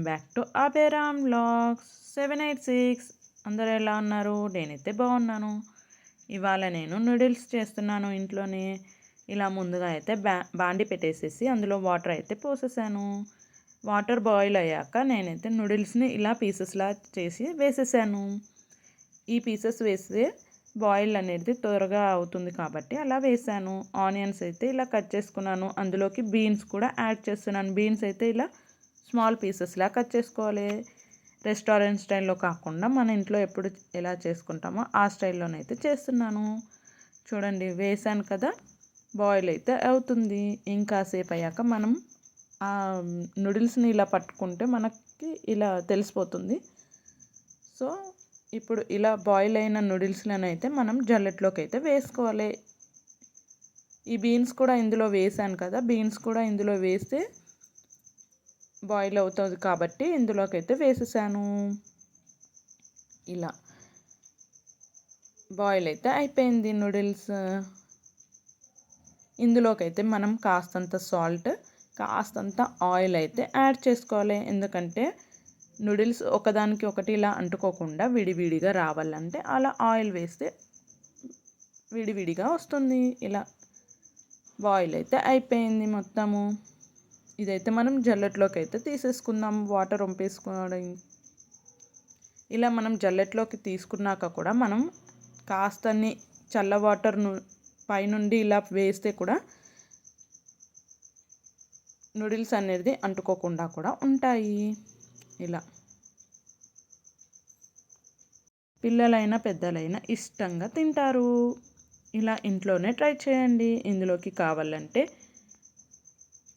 Welcome back to Abhiram blogs seven eight six. అందరూ ఎలా ఉన్నారు? నేనైతే బాగున్నాను. ఇవాళ నేను నూడిల్స్ చేస్తున్నాను ఇంట్లోనే. ఇలా ముందుగా అయితే బ్యా బాండి పెట్టేసేసి అందులో వాటర్ అయితే పోసేసాను. వాటర్ బాయిల్ అయ్యాక నేనైతే నూడిల్స్ని ఇలా పీసెస్లా చేసి వేసేసాను. ఈ పీసెస్ వేస్తే బాయిల్ అనేది త్వరగా అవుతుంది కాబట్టి అలా వేసాను. ఆనియన్స్ అయితే ఇలా కట్ చేసుకున్నాను. అందులోకి బీన్స్ కూడా యాడ్ చేస్తున్నాను. బీన్స్ అయితే ఇలా స్మాల్ పీసెస్లా కట్ చేసుకోవాలి. రెస్టారెంట్ స్టైల్లో కాకుండా మన ఇంట్లో ఎప్పుడు ఎలా చేసుకుంటామో ఆ స్టైల్లోనైతే చేస్తున్నాను. చూడండి వేసాను కదా బాయిల్ అయితే అవుతుంది. ఇంకాసేపు అయ్యాక మనం ఆ నూడిల్స్ని ఇలా పట్టుకుంటే మనకి ఇలా తెలిసిపోతుంది. సో ఇప్పుడు ఇలా బాయిల్ అయిన నూడిల్స్లను అయితే మనం జల్లెట్లోకి అయితే వేసుకోవాలి. ఈ బీన్స్ కూడా ఇందులో వేసాను కదా బీన్స్ కూడా ఇందులో వేస్తే బాయిల్ అవుతుంది కాబట్టి ఇందులోకైతే వేసేసాను. ఇలా. బాయిల్ అయితే అయిపోయింది నూడిల్స్ ఇందులోకైతే మనం కాస్తంత సాల్ట్ కాస్తంత ఆయిల్ అయితే యాడ్ చేసుకోవాలి. ఎందుకంటే నూడిల్స్ ఒకదానికి ఒకటి ఇలా అంటుకోకుండా విడివిడిగా రావాలంటే అలా ఆయిల్ వేస్తే విడివిడిగా వస్తుంది. ఇలా. బాయిల్ అయితే అయిపోయింది మొత్తము. ఇదైతే మనం జల్లెట్లోకి అయితే తీసేసుకుందాం. వాటర్ వంపేసుకోవడం ఇలా మనం జల్లెట్లోకి తీసుకున్నాక కూడా మనం కాస్తని చల్ల వాటర్ పైనుండి ఇలా వేస్తే కూడా నూడిల్స్ అనేది అంటుకోకుండా కూడా ఉంటాయి. ఇలా. పిల్లలైనా పెద్దలైనా ఇష్టంగా తింటారు. ఇలా ఇంట్లోనే ట్రై చేయండి. ఇందులోకి కావాలంటే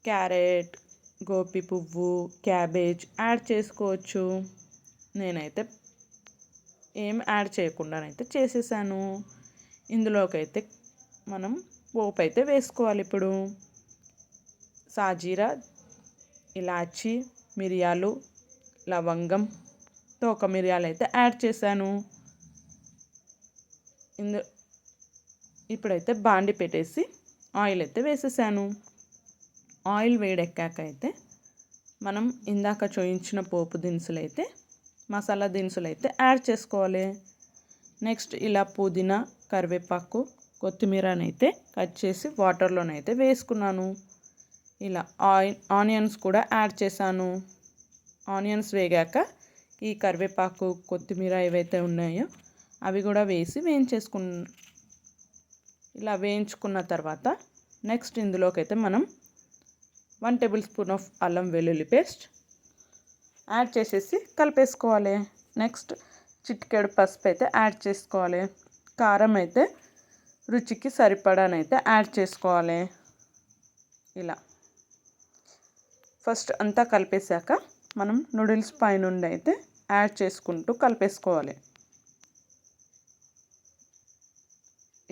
క్యారెట్ గోపి పువ్వు క్యాబేజ్ యాడ్ చేసుకోవచ్చు. నేనైతే ఏం యాడ్ చేయకుండానైతే చేసేసాను. ఇందులోకైతే మనం పోపు అయితే వేసుకోవాలి ఇప్పుడు. సాజీరా ఇలాచి మిరియాలు లవంగం తోక మిరియాలు అయితే యాడ్ చేశాను. ఇందు ఇప్పుడైతే బాండి పెట్టేసి ఆయిల్ అయితే వేసేసాను. ఆయిల్ వేడెక్కాక అయితే మనం ఇందాక చూయించిన పోపు దినుసులు అయితే మసాలా దినుసులు అయితే యాడ్ చేసుకోవాలి. నెక్స్ట్ ఇలా పుదీనా కరివేపాకు కొత్తిమీరనైతే కట్ చేసి వాటర్లోనైతే వేసుకున్నాను. ఇలా ఆయిల్ ఆనియన్స్ కూడా యాడ్ చేశాను. ఆనియన్స్ వేగాక ఈ కరివేపాకు కొత్తిమీర ఏవైతే ఉన్నాయో అవి కూడా వేసి వేయించేసుకున్న ఇలా వేయించుకున్న తర్వాత నెక్స్ట్ ఇందులోకి అయితే మనం వన్ టేబుల్ స్పూన్ ఆఫ్ అల్లం వెల్లుల్లి పేస్ట్ యాడ్ చేసేసి కలిపేసుకోవాలి. నెక్స్ట్ చిటికెడు పసుపు అయితే యాడ్ చేసుకోవాలి. కారం అయితే రుచికి సరిపడానైతే యాడ్ చేసుకోవాలి. ఇలా. ఫస్ట్ అంతా కలిపేశాక మనం నూడిల్స్ పైనుండి అయితే యాడ్ చేసుకుంటూ కలిపేసుకోవాలి.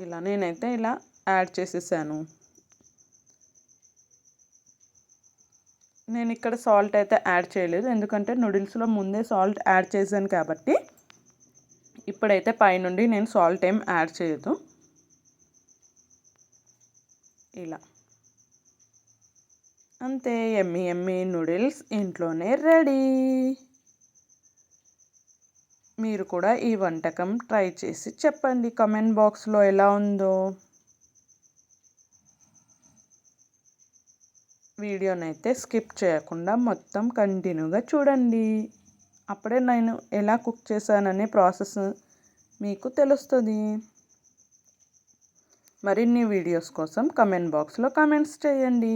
ఇలా నేనైతే ఇలా యాడ్ చేసేసాను. నేను ఇక్కడ సాల్ట్ అయితే యాడ్ చేయలేదు. ఎందుకంటే నూడిల్స్లో ముందే సాల్ట్ యాడ్ చేశాను కాబట్టి ఇప్పుడైతే పైనుండి నేను సాల్ట్ ఏం యాడ్ చేయదు. ఇలా. అంతే ఎమ్మి ఎమ్మి నూడిల్స్ ఇంట్లోనే రెడీ. మీరు కూడా ఈ వంటకం ట్రై చేసి చెప్పండి. కమెంట్ బాక్స్లో ఎలా ఉందో. వీడియోనైతే స్కిప్ చేయకుండా మొత్తం కంటిన్యూగా చూడండి. అప్పుడే నేను ఎలా కుక్ చేశాననే ప్రాసెస్ మీకు తెలుస్తుంది. మరిన్ని వీడియోస్ కోసం కమెంట్ బాక్స్లో కమెంట్స్ చేయండి.